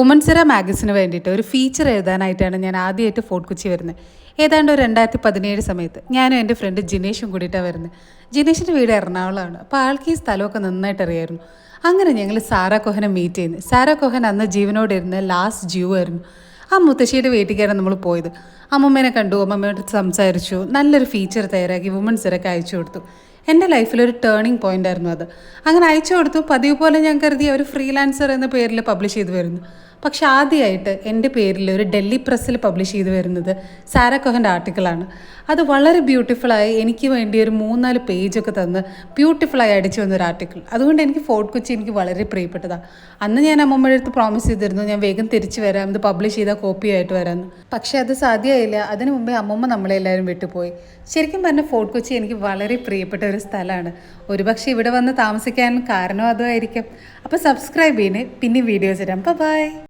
വുമൻസിറ മാഗസിന് വേണ്ടിയിട്ട് ഒരു ഫീച്ചർ എഴുതാനായിട്ടാണ് ഞാൻ ആദ്യമായിട്ട് ഫോർട്ട് കൊച്ചി വരുന്നത്. ഏതാണ്ട് ഒരു രണ്ടായിരത്തി പതിനേഴ് സമയത്ത് ഞാനും എന്റെ ഫ്രണ്ട് ജിനേഷും കൂടിയിട്ടാണ് വരുന്നത്. ജിനേഷിന്റെ വീട് എറണാകുളമാണ്. അപ്പോൾ ആൾക്ക് ഈ സ്ഥലമൊക്കെ നന്നായിട്ട് അറിയായിരുന്നു. അങ്ങനെ ഞങ്ങൾ സാറാ കോഹനെ മീറ്റ് ചെയ്യുന്നു സാറാ കോഹൻ അന്ന് ജീവനോട് ഇരുന്ന ലാസ്റ്റ് ജീവ് ആയിരുന്നു. ആ മുത്തശ്ശിയുടെ വീട്ടിലേക്കാണ് നമ്മൾ പോയത്. അമ്മമ്മേനെ കണ്ടു. അമ്മമ്മയോട് സംസാരിച്ചു. നല്ലൊരു ഫീച്ചർ തയ്യാറാക്കി വുമൻസിറൊക്കെ അയച്ചു കൊടുത്തു. എന്റെ ലൈഫിലൊരു ടേണിംഗ് പോയിന്റ് ആയിരുന്നു അത്. അങ്ങനെ അയച്ചു കൊടുത്തു. പതിവ് പോലെ ഞാൻ കരുതി ഒരു ഫ്രീലാൻസർ എന്ന പേരിൽ പബ്ലിഷ് ചെയ്തു വരുന്നു. പക്ഷെ ആദ്യമായിട്ട് എന്റെ പേരിൽ ഒരു ഡൽഹി പ്രസ്സിൽ പബ്ലിഷ് ചെയ്ത് വരുന്നത് സാര കൊഹന്റെ ആർട്ടിക്കിളാണ്. അത് വളരെ ബ്യൂട്ടിഫുള്ളായി എനിക്ക് വേണ്ടി ഒരു മൂന്നാൽ പേജൊക്കെ തന്ന് ബ്യൂട്ടിഫുള്ളായി അടിച്ചു വന്ന ഒരു ആർട്ടിക്കിൾ. അതുകൊണ്ട് എനിക്ക് ഫോർട്ട് കൊച്ചി എനിക്ക് വളരെ പ്രിയപ്പെട്ടതാണ് അന്ന് ഞാൻ അമ്മമ്മയുടെ അടുത്ത് പ്രോമിസ് ചെയ്തിരുന്നു ഞാൻ വേഗം തിരിച്ചു വരാം ഇത് പബ്ലിഷ് ചെയ്താൽ കോപ്പി ആയിട്ട് വരാമെന്ന് പക്ഷേ അത് സാധ്യമായില്ല. അതിനു മുമ്പേ അമ്മമ്മ നമ്മളെല്ലാവരും വിട്ടുപോയി. ശരിക്കും പറഞ്ഞാൽ ഫോർട്ട് കൊച്ചി എനിക്ക് വളരെ പ്രിയപ്പെട്ട ഒരു സ്ഥലമാണ്. ഒരുപക്ഷെ ഇവിടെ വന്ന് താമസിക്കാൻ കാരണം അതുമായിരിക്കും. അപ്പോൾ സബ്സ്ക്രൈബ് ചെയ്യണേ പിന്നെ വീഡിയോസ് ഇടാം. ബൈ